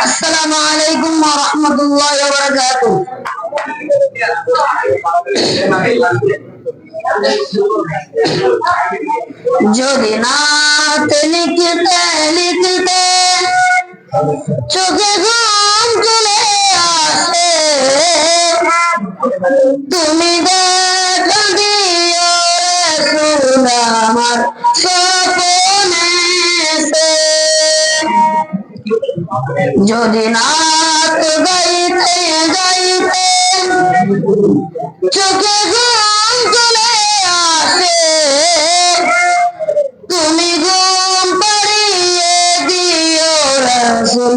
আসসালামু আলাইকুম ওয়া রাহমাতুল্লাহি ওয়া বারাকাতুহু যদি নাত লিখতে লিখতে চোখে ঘুম চলে আসে তুমি যদি নাচ গাইতে গাইতে চোখে ঘুম চলে আসে তুমি ঘুম পাড়িয়ে দিও রসুল।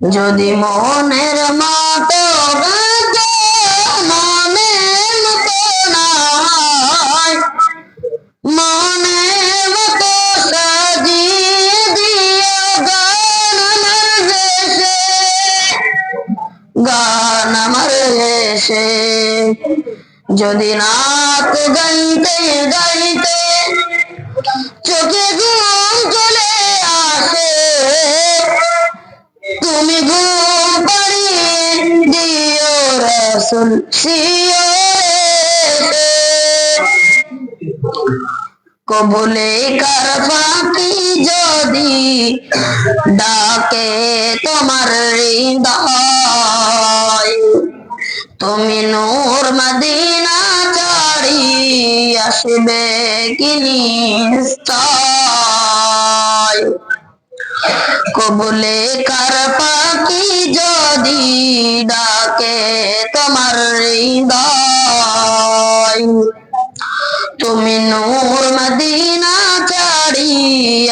যদি মনের মতো মনের না সাজিয়ে গান গান যদি নাচ গাইতে গাইতে চোখে ঘুম কবলে কার ফাঁকি যদি ডাকে তোমার হৃদয়? তুমি নূর মদিনা ছাড়ি আসবে কি নিস্তায় কবলে কার পাখি যদি ডাকে তোমার হৃদয়। তুমি নূর মদিনা চারি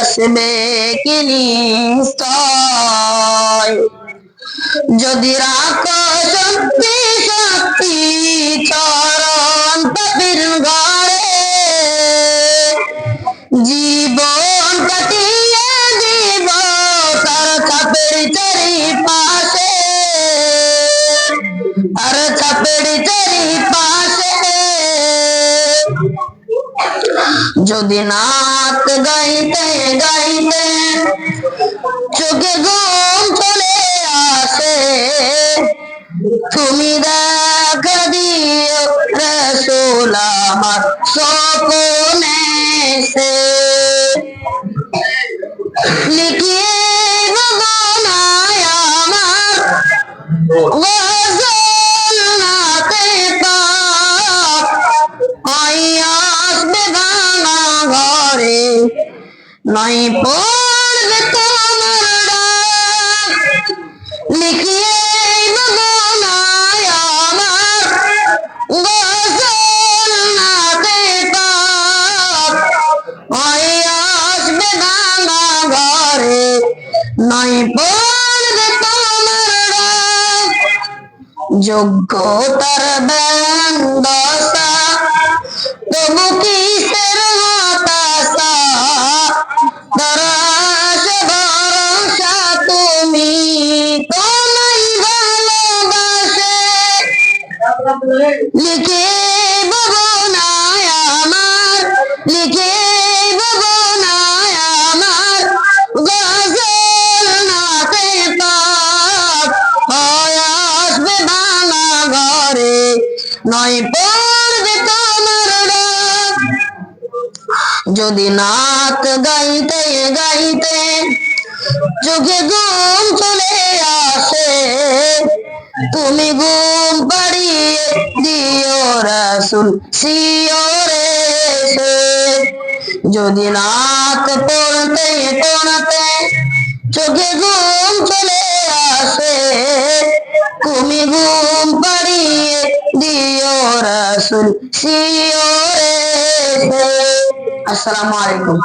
আসবে কিনি যদি রাখো শক্তি যদি নাচ গাইতে গাইতে চোখে ঘুম চলে আসে, তুমি দেখা দিও রসুল আমার স্বপ্নে সে লিখিয়ে আমার নাই পড়বে তোমার ডাক। লিখিয়ে গগনায় আমার গজল নাতে পাপ আসবে ভাঙা ঘরে। নাই পড়বে তোমার ডাক। যোগ্যতার ব্যন্দসা তবু কিসের লিখে ভবনায় আমার, লিখে ভবনায় আমার। গজল নাতে পাপ, হয় আসবে ভাঙা ঘরে, নয় পড়বে তোমার ডাক। যদি নাচ গাইতে গাইতে চোখে ঘুম চলে আসে তুমি ঘুম পাড়িয়ে দিও রাসুল শিওরে এসে যদি নাক পড়তে পড়তে চোখে ঘুম চলে আসে, তুমি ঘুম পাড়িয়ে দিও রাসুল শিওরে এসে আসসালামু আলাইকুম।